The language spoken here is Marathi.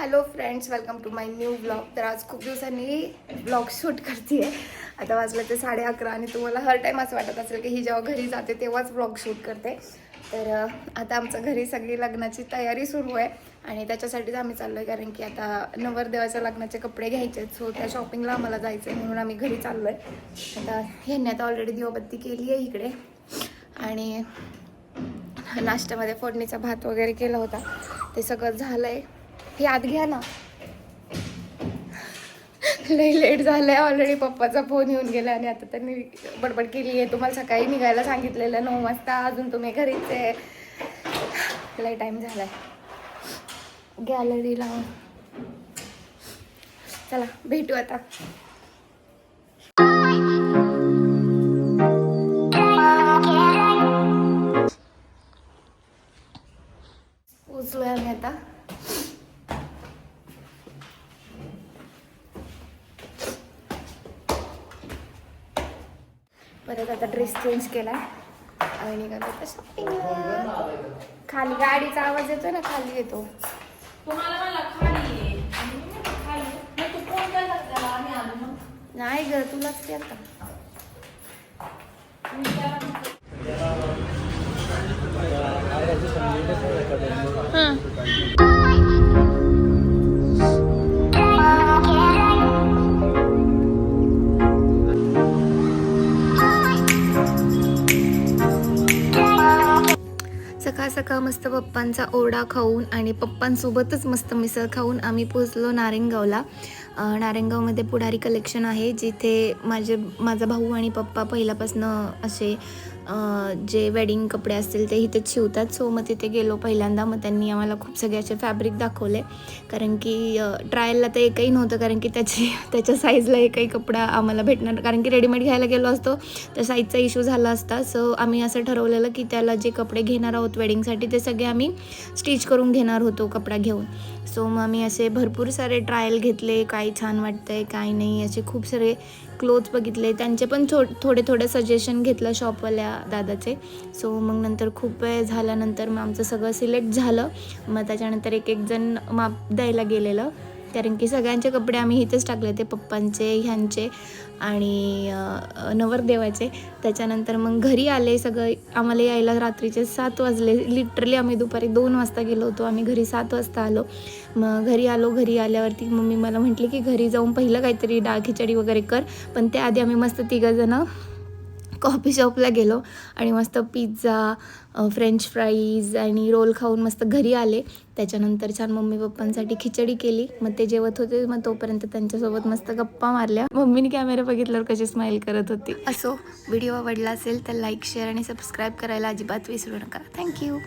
Hello friends welcome to my new blog तर आज खूप दिवसांनी ब्लॉग शूट करते आता वाजलं ते साडे अकरा आणि तुम्हाला हर टाईम असं वाटत असेल की ही जेव्हा घरी जाते तेव्हाच ब्लॉग शूट करते. तर आता आमचं घरी सगळी लग्नाची तयारी सुरू आहे. आणि त्याच्यासाठीच आम्ही चाललो आहे कारण की आता नवरदेवाच्या लग्नाचे कपडे घ्यायचे आहेत. सो त्या शॉपिंगला आम्हाला जायचं आहे म्हणून आम्ही घरी चाललो आहे आता ह्यांनी आता ऑलरेडी दिवाबत्ती केली आहे इकडे. आणि नाश्त्यामध्ये फोडणीचा भात वगैरे केला होता. ते सगळं झालं आहे हे आत घ्या ना. लई लेट झालंय ऑलरेडी पप्पाचा फोन येऊन गेला आणि आता त्यांनी बडबड केली आहे. तुम्हाला सकाळी निघायला सांगितलेलं नऊ वाजता अजून तुम्ही घरीच आहे. लई टाईम झालाय. गॅलरीला चला भेटू आता. परत आता ड्रेस चेंज केला आणि खाली गाडीचा आवाज येतो ना खाली येतो. तुम्हाला मला खाली ये. सकाळ सकाळ मस्त पप्पांचा ओरडा खाऊन आणि पप्पांसोबतच मस्त मिसळ खाऊन आम्ही पोचलो नारेंगावला नारेंगावमध्ये पुढारी कलेक्शन आहे जिथे माझे माझा भाऊ आणि पप्पा पहिल्यापासनं असे जे वेडिंग कपडे असतील ते इथेच शिवतात. सो मग तिथे गेलो पहिल्यांदा. मग त्यांनी आम्हाला खूप सगळे असे फॅब्रिक दाखवले. कारण की ट्रायलला तर एकही नव्हतं. कारण की त्याची त्याच्या साईजला एकही कपडा आम्हाला भेटणार. कारण की रेडीमेड घ्यायला गेलो असतो. तर साईजचा इश्यू झाला असता. सो आम्ही असं ठरवलेलं की त्याला जे कपडे घेणार आहोत वेडिंगसाठी ते सगळे आम्ही स्टिच करून घेणार होतो कपडा घेऊन. सो मग आम्ही असे भरपूर सारे ट्रायल घेतले. काही छान वाटतंय काही नाही. असे खूप सारे क्लोथ्स बघितले. त्यांचे पण थो थोडे थोडे सजेशन घेतलं शॉपवाल्या दादाचे. सो मग नंतर खूप वेळ झाल्यानंतर मग आमचं सगळं सिलेक्ट झालं. मग त्याच्यानंतर एक एक जण माप द्यायला गेलेलं. कारण की सगळ्यांचे कपडे आम्ही इथेच टाकले ते पप्पांचे ह्यांचे आणि नवरदेवाचे. त्याच्यानंतर मग घरी आले सगळं. आम्हाला यायला रात्रीचे सात वाजले. लिटरली आम्ही दुपारी दोन वाजता गेलो होतो. आम्ही घरी सात वाजता आलो. मग घरी आलो. घरी आल्यावरती मम्मी मला म्हटली की घरी जाऊन पहिलं काहीतरी डाळ खिचडी वगैरे कर. पण त्याआधी आम्ही मस्त तिघंजणं कॉफी शॉपला गेलो आणि मस्त पिझ्झा फ्रेंच फ्राईज आणि रोल खाऊन मस्त घरी आले. त्याच्यानंतर छान मम्मी पप्पांसाठी खिचडी केली. मग ते जेवत होते मग तोपर्यंत त्यांच्यासोबत मस्त गप्पा मारल्या. मम्मीने कॅमेरा बघितल्यावर कशी स्माईल करत होती. असो व्हिडिओ आवडला असेल तर लाईक शेअर आणि सबस्क्राईब करायला अजिबात विसरू नका. थँक्यू